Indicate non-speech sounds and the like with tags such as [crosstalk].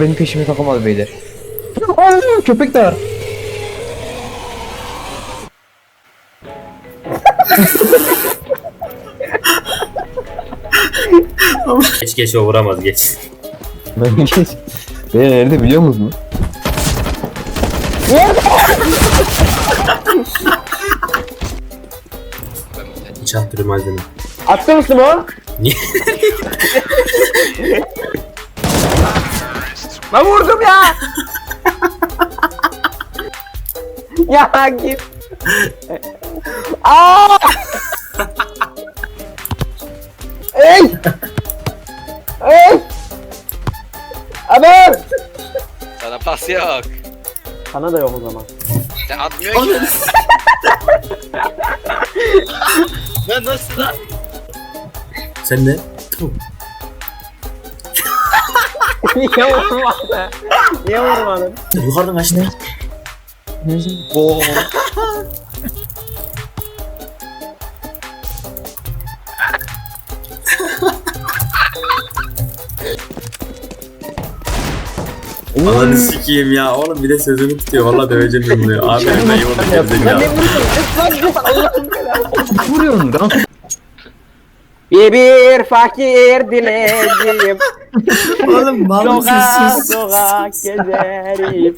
Benim peşime takamadı beyler. Aa, köpek de var. Geç geç o vuramaz geç. Ben geç. Beyler nerede biliyor musunuz? Çarptırı malzeme. Attı mısın o? Niye? [laughs] Ben vurdum ya. ya git. Aa! Ey! Ey! Haber! Sana pas yok. Sana da yok o zaman. Sen atmıyor ki. [laughs] Lan nasıl lan? Sen de. Niye vurmadın? Niye vurmadın? Yukarıdan aç ne? Oo. Ananı sikeyim ya. Oğlum bir de sözünü tutuyor. Valla döveceğim ben bunu. Abi ben iyi oldum gerizekalı. Vuruyorsun lan. Bir bir fakir dilenciyim. Oğlum mal Sokak sokak gezerim.